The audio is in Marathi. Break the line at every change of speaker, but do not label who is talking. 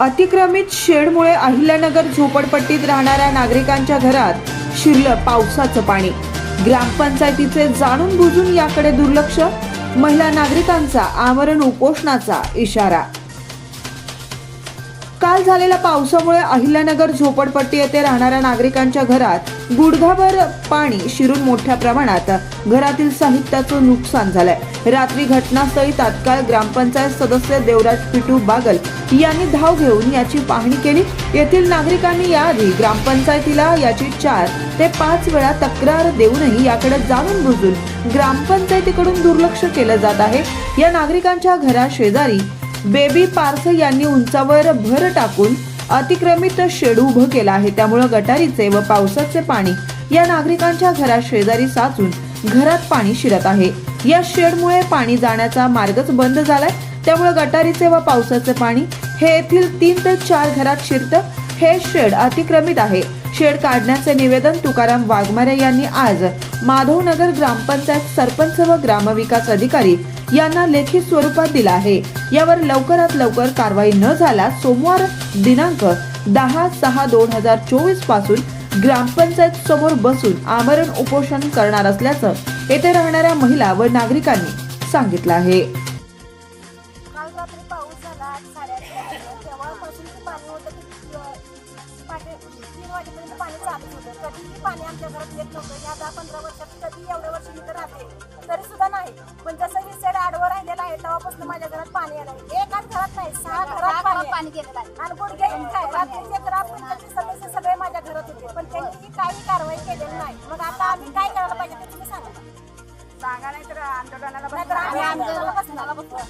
अतिक्रमित शेडमुळे अहिल्यानगर झोपडपट्टीत राहणाऱ्या नागरिकांच्या घरात शिरलं पावसाचं पाणी. ग्रामपंचायतीचे जाणून बुजून याकडे दुर्लक्ष महिला नागरिकांचा आमरण उपोषणाचा इशारा. काल झालेल्या पावसामुळे अहिल्यानगर झोपडपट्टी येथे राहणाऱ्या नागरिकांच्या घरात गुडघाभर पाणी शिरून मोठ्या प्रमाणात घरातील साहित्याचं नुकसान झालंय. रात्री घटनास्थळी तात्काळ ग्रामपंचायत सदस्य देवराज पिटू बागल यांनी धाव घेऊन याची पाहणी केली. येथील नागरिकांनी याआधी ग्रामपंचायतीला याची चार ते पाच वेळा तक्रार देऊनही याकडे जाणून बुजून ग्रामपंचायतीकडून दुर्लक्ष केलं जात आहे. या नागरिकांच्या घराशेजारी बेबी पार्स यांनी उंचावर भर टाकून अतिक्रमित शेड उभं केलं आहे. त्यामुळं गटारीचे व पावसाचे पाणी या नागरिकांच्या घरा शेजारी साचून घरात पाणी शिरत आहे. या शेडमुळे पाणी जाण्याचा मार्गच बंद झालाय. त्यामुळे गटारीचे व पावसाचे पाणी हे येथील तीन ते चार घरात शिरतं. हे शेड अतिक्रमित आहे. शेड काढण्याचे निवेदन तुकाराम वाघमारे यांनी आज माधवनगर ग्रामपंचायत सरपंच व ग्रामविकास अधिकारी यांना लेखी स्वरूपात दिला आहे. यावर लवकरात लवकर कारवाई न झाल्यास सोमवार दिनांक दहा सहा दोन हजार चोवीसपासून ग्रामपंचायत समोर बसून आमरण उपोषण करणार असल्याचं येथे राहणाऱ्या महिला व नागरिकांनी सांगितलं आहे.
वाजेपर्यंत पाणी चालू होतं. कधीही पाणी आमच्या घरात येत नव्हतं. या दहा पंधरा वर्षात कधी एवढ्या वर्ष इथं राहते तरी सुद्धा नाही. पण जसं ही सेड आडवं राहिलेलं आहे तेव्हापासून माझ्या घरात पाणी आलं एकाच घरात नाही सहा घरात पाणी गेलेलं आहे. आणि गुडघे काय रात्रीचे सदस्य सगळे माझ्या घरात होते. पण त्यांनी ही काही कारवाई केलेली नाही. मग आता आम्ही काय करायला पाहिजे ते तुम्ही सांगा.
सांगा नाही तर आंदोलनाला
नाहीतर आम्ही आंदोलनाला बसणार.